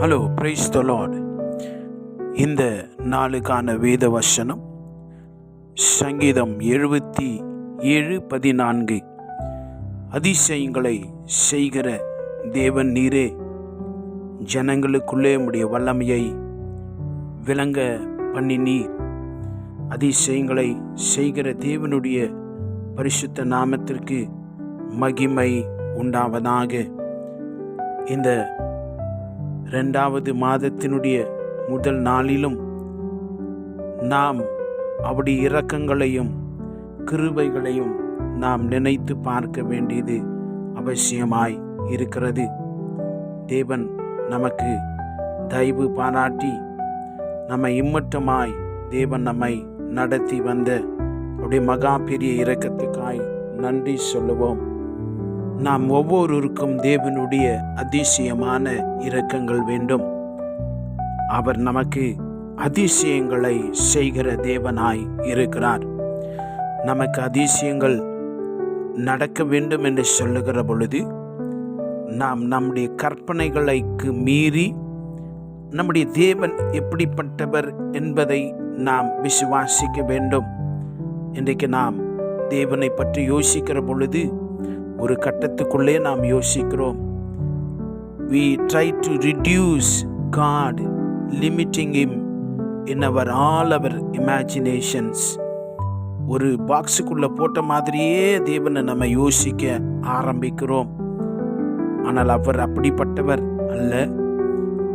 Hello praise the Lord இந்த நாளுக்கான வேத வசனம் சங்கீதம் எழுபத்தி ஏழு பதினான்கு. அதிசயங்களை செய்கிற தேவன் நீரே ஜனங்களுக்குள்ளே உடைய வல்லமையை விளங்க பண்ணினீர். அதிசயங்களை செய்கிற தேவனுடைய பரிசுத்த நாமத்திற்கு மகிமை உண்டாவதாக. இந்த ரெண்டாவது மாதத்தினுடைய முதல் நாளிலும் நாம் அப்படி இரக்கங்களையும் கிருபைகளையும் நாம் நினைத்து பார்க்க வேண்டியது அவசியமாய் இருக்கிறது. தேவன் நமக்கு தயவு பாராட்டி நம்மை இம்மட்டமாய் தேவன் நம்மை நடத்தி வந்த அவருடைய மகா பெரிய இரக்கத்துக்காய் நன்றி சொல்லுவோம். நாம் ஒவ்வொருவருக்கும் தேவனுடைய அதிசயமான இரக்கங்கள் வேண்டும். அவர் நமக்கு அதிசயங்களை செய்கிற தேவனாய் இருக்கிறார். நமக்கு அதிசயங்கள் நடக்க வேண்டும் என்று சொல்லுகிற பொழுது நாம் நம்முடைய கற்பனைகளுக்கு மீறி நம்முடைய தேவன் எப்படிப்பட்டவர் என்பதை நாம் விசுவாசிக்க வேண்டும். இன்றைக்கு நாம் தேவனை பற்றி யோசிக்கிற பொழுது ஒரு கட்டத்துக்குள்ளே நாம் யோசிக்கிறோம். We try to reduce God limiting him in our all our imaginations ஒரு பாக்ஸுக்குள்ளே போட்ட மாதிரியே தேவனை நம்ம யோசிக்க ஆரம்பிக்கிறோம். ஆனால் அவர் அப்படிப்பட்டவர் அல்ல.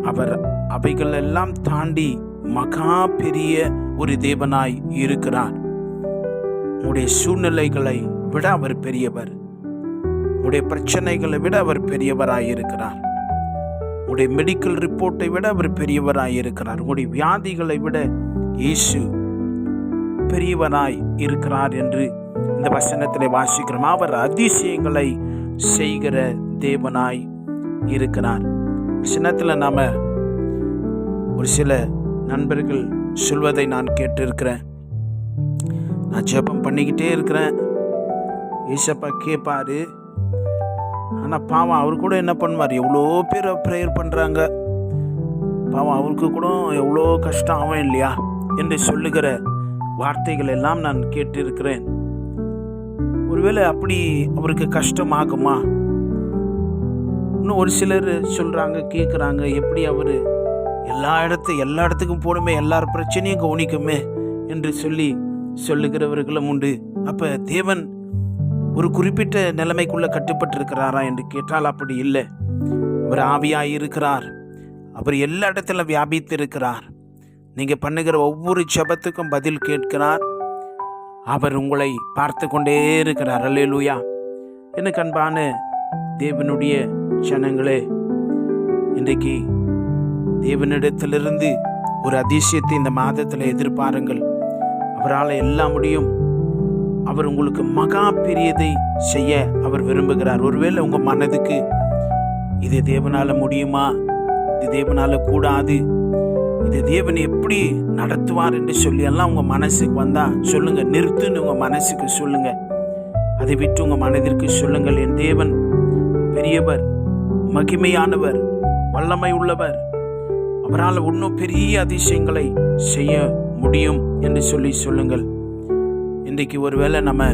அவர் அவைகளெல்லாம் தாண்டி மகா பெரிய ஒரு தேவனாய் இருக்கிறார். உடைய சூழ்நிலைகளை விட அவர் பெரியவர். உடைய பிரச்சனைகளை விட அவர் பெரியவராயிருக்கிறார். உடைய மெடிக்கல் ரிப்போர்ட்டை விட அவர் பெரியவராயிருக்கிறார். உடைய வியாதிகளை விட இயேசு பெரியவராய் இருக்கிறார் என்று இந்த வசனத்தில் வாசிக்கிறோம். அவர் அதிசயங்களை செய்கிற தேவனாய் இருக்கிறார் வசனத்தில் நாம் ஒரு சில நண்பர்கள் சொல்வதை நான் கேட்டிருக்கிறேன். நான் ஜெபம் பண்ணிக்கிட்டே இருக்கிறேன். ஈசப்பா கேட்பாரு ஆனால் பாவம் அவர் கூட என்ன பண்ணுவார்? எவ்வளோ பேர் ப்ரேயர் பண்ணுறாங்க பாவம் அவருக்கு கூட எவ்வளோ கஷ்டம் ஆகும் இல்லையா? என்று சொல்லுகிற வார்த்தைகள் எல்லாம் நான் கேட்டிருக்கிறேன். ஒருவேளை அப்படி அவருக்கு கஷ்டமாகுமா இன்னும் ஒரு சிலர் சொல்கிறாங்க கேட்குறாங்க எப்படி அவர் எல்லா இடத்து எல்லா இடத்துக்கும் போகணுமே எல்லார் பிரச்சனையும் கவனிக்குமே என்று சொல்லி சொல்லுகிறவர்களும் உண்டு. அப்போ தேவன் ஒரு குறிப்பிட்ட நிலைமைக்குள்ள கட்டுப்பட்டிருக்கிறாரா என்று கேட்டால் அப்படி இல்லை. அவர் ஆவியாக இருக்கிறார். அவர் எல்லா இடத்துல வியாபித்து இருக்கிறார் நீங்கள் பண்ணுகிற ஒவ்வொரு ஜபத்துக்கும் பதில் கேட்கிறார். அவர் உங்களை பார்த்து கொண்டே இருக்கிறார். அல்லேலூயா எனக்கு அன்பான தேவனுடைய ஜனங்களே இன்றைக்கு தேவனிடத்திலிருந்து ஒரு அதிசயத்தை இந்த மாதத்தில் எதிர்பாருங்கள். அவரால் எல்லாம் முடியும் அவர் உங்களுக்கு மகா பெரியதை செய்ய அவர் விரும்புகிறார். ஒருவேளை உங்க மனதுக்கு இது தேவனால முடியுமா? இது தேவனால கூடாது. இது தேவன் எப்படி நடத்துவார் என்று சொல்லி எல்லாம் உங்க மனசுக்கு வந்தா சொல்லுங்க. நிறுத்துன்னு உங்க மனசுக்கு சொல்லுங்க. அதை விட்டு உங்க மனதிற்கு சொல்லுங்கள். என் தேவன் பெரியவர் மகிமையானவர் வல்லமை உள்ளவர். அவரால் இன்னும் பெரிய அதிசயங்களை செய்ய முடியும் என்று சொல்லி சொல்லுங்கள். இன்றைக்கு ஒருவேளை நம்ம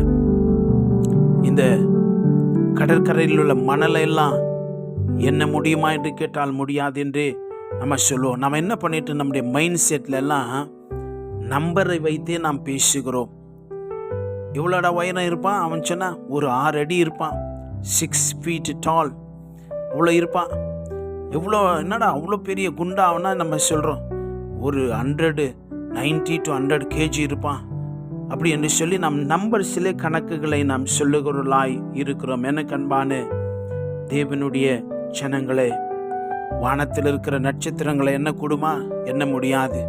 இந்த கடற்கரையில் உள்ள மணலை எல்லாம் என்ன முடியுமா என்று கேட்டால் முடியாது என்று நம்ம சொல்லுவோம். நம்ம என்ன பண்ணிட்டு நம்முடைய மைண்ட் செட்ல எல்லாம் நம்பரை வைத்தே நாம் பேசுகிறோம். இவ்வளோட உயரம் இருப்பான். அவன் சொன்னால் ஒரு ஆறு அடி இருப்பான். சிக்ஸ் ஃபீட் டால் அவ்வளோ இருப்பான். எவ்வளோ என்னடா அவ்வளோ பெரிய குண்டாவனா நம்ம சொல்கிறோம் ஒரு hundred ninety to hundred KG இருப்பான். அப்படி என்று சொல்லி நம் சில கணக்குகளை நாம் சொல்லுகிறவர்களாய் இருக்கிறோம். என கண்பான தேவனுடைய ஜனங்களே வானத்தில் இருக்கிற நட்சத்திரங்களை என்ன கூடுமா? என்ன முடியாது.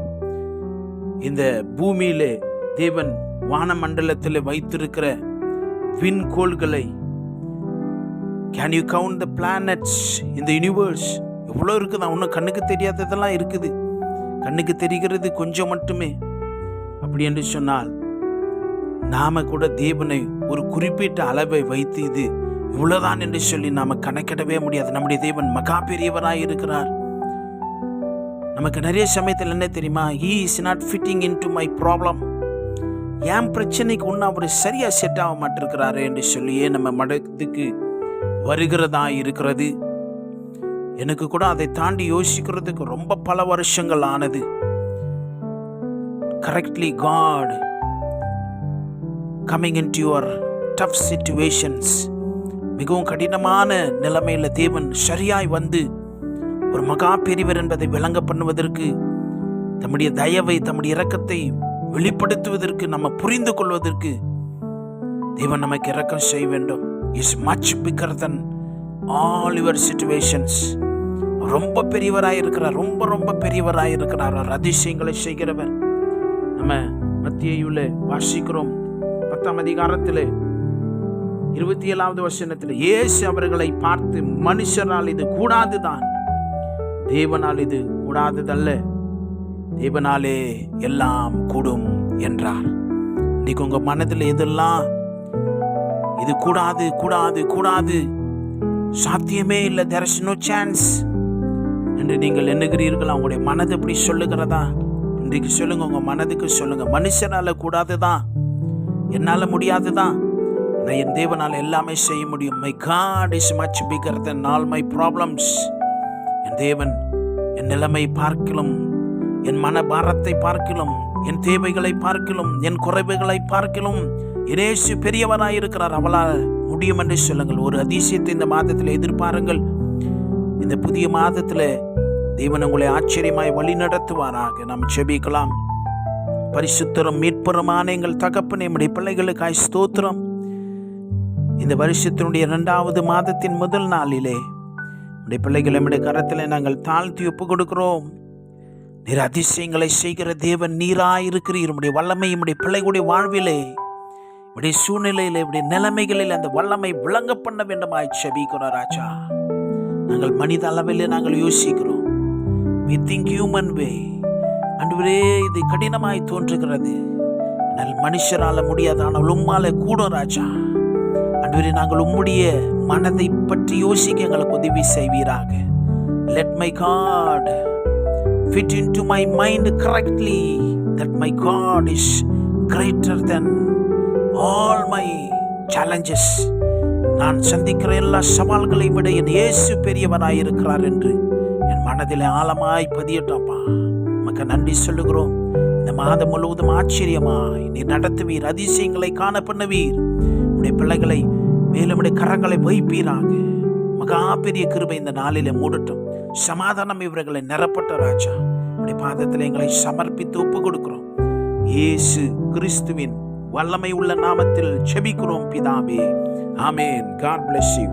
இந்த பூமியிலே தேவன் வானமண்டலத்தில் வைத்திருக்கிற விண்கோள்களை can you count the planets இந்த யூனிவர்ஸ் எவ்வளோ இருக்குது? ஒன்றும் கண்ணுக்கு தெரியாததெல்லாம் இருக்குது. கண்ணுக்கு தெரிகிறது கொஞ்சம் மட்டுமே. அப்படி என்று சொன்னால் நாம கூட தேவனை ஒரு குறிப்பிட்ட அளவை வைத்து இது இவ்வளவுதான் என்று சொல்லி நாம கணக்கிடவே முடியாது. நம்முடைய தேவன் மகா பெரியவராய் இருக்கிறார். நமக்கு நிறைய சமயத்தில் என்ன தெரியுமா? He is not fitting into my problem என் பிரச்சனைக்கு ஒன்றும் அவர் சரியாக செட் ஆக மாட்டிருக்கிறாரு என்று சொல்லியே நம்ம மடத்துக்கு வருகிறதா இருக்கிறது. எனக்கு கூட அதை தாண்டி யோசிக்கிறதுக்கு ரொம்ப பல வருஷங்கள் ஆனது. Correctly God coming into your tough situations மிகவும் கடினமான நிலைமையில் தேவன் சரியாய் வந்து ஒரு மகா பெரியவர் என்பதை விளங்க பண்ணுவதற்கு தம்முடைய தயவை தம்முடைய இரக்கத்தை வெளிப்படுத்துவதற்கு நம்ம புரிந்து கொள்வதற்கு தேவன் நமக்கு இரக்கம் செய்ய வேண்டும். Is much bigger than all your situations ரொம்ப பெரியவராக இருக்கிறார். ரொம்ப ரொம்ப பெரியவராக இருக்கிறார். அவர் அதிசயங்களை செய்கிறவர். நம்ம மத்தியுள்ள வாசிக்கிறோம். பத்தாம் அதிகாரத்தில் இருபத்தி ஏழாவது வசனத்தில் இயேசு அவர்களை பார்த்து மனுஷரால் இது கூடாதுதான். தேவனால் இது கூடாததல்ல. தேவனாலே எல்லாம் கூடும் என்றார். இன்னைக்கு உங்க மனதில் எதெல்லாம் இது கூடாது கூடாது கூடாது. சாத்தியமே இல்லை. தெர் இஸ் நோ சான்ஸ் என்று நீங்கள் எண்ணுகிறீர்கள்? அவங்களுடைய மனது எப்படி சொல்லுகிறதா? இன்றைக்கு சொல்லுங்க உங்க மனதுக்கு சொல்லுங்க. மனுஷனால கூடாதுதான். என்னால் முடியாது தான் நான் என் தேவனால் எல்லாமே செய்ய முடியும். My God is much bigger than all my problems என் தேவன் என் நிலைமை பார்க்கிலும் என் மன பாரத்தை பார்க்கிலும் என் தேவைகளை பார்க்கிலும் என் குறைவுகளை பார்க்கிலும் இனேசு பெரியவராக இருக்கிறார். அவளால் முடியும் என்று சொல்லுங்கள். ஒரு அதிசயத்தை இந்த மாதத்தில் எதிர்பாருங்கள். இந்த புதிய மாதத்தில் தேவன் உங்களை ஆச்சரியமாய் வழி நடத்துவாராக நாம் செபிக்கலாம் பரிசுத்தரும் மீட்புறமான எங்கள் தகப்பன் எம்முடைய பிள்ளைகளுக்காய் ஸ்தோத்திரம். இந்த வருஷத்தினுடைய இரண்டாவது மாதத்தின் முதல் நாளிலே உடைய பிள்ளைகள் நம்முடைய கரத்தில் நாங்கள் தாழ்த்தி ஒப்பு கொடுக்கிறோம் நீர் அதிசயங்களை செய்கிற தேவன் நீராயிருக்கிறீர் உடைய வல்லமை உடைய பிள்ளைகளுடைய வாழ்விலே உடைய சூழ்நிலையில் உடைய நிலைமைகளில் அந்த வல்லமை விளங்க பண்ண வேண்டுமாய் செபிக்கிறோம் ராஜா. நாங்கள் மனித அளவில் நாங்கள் யோசிக்கிறோம். வி திங்க் ஹியூமன் வே அன்றுவரே இது கடினமாய் தோன்றுகிறது. ஆனால் மனுஷரால் முடியாது ஆனால் உம்மால கூடும் ராஜா. அன்றுவரே நாங்கள் உம்முடைய மனதை பற்றி யோசிக்க எங்களுக்கு உதவி செய்வீராக. Let my God fit in to my mind correctly that my God is greater than all my challenges நான் சந்திக்கிற எல்லா சவால்களை விட என் இயேசு பெரியவராய் இருக்கிறார் என்று என் மனதில் ஆழமாய் பதியட்டப்பா உமக்கு நன்றி சொல்லுகிறோம். இந்த மாதம் முழுவதும் ஆச்சரியமாய் நீ நடத்துவீர் அதிசயங்களை காண பண்ணுவீர். உடைய பிள்ளைகளை மேலும் உடைய கரங்களை வைப்பீராக. மகா பெரிய கிருபை இந்த நாளிலே மூடட்டும். சமாதானம் இவர்களை நிரப்பட்ட ராஜா. உடைய பாதத்தில் எங்களை சமர்ப்பித்து ஒப்பு கொடுக்கிறோம் இயேசு கிறிஸ்துவின் வல்லமை உள்ள நாமத்தில் செபிக்கிறோம் பிதாவே. ஆமேன். God bless you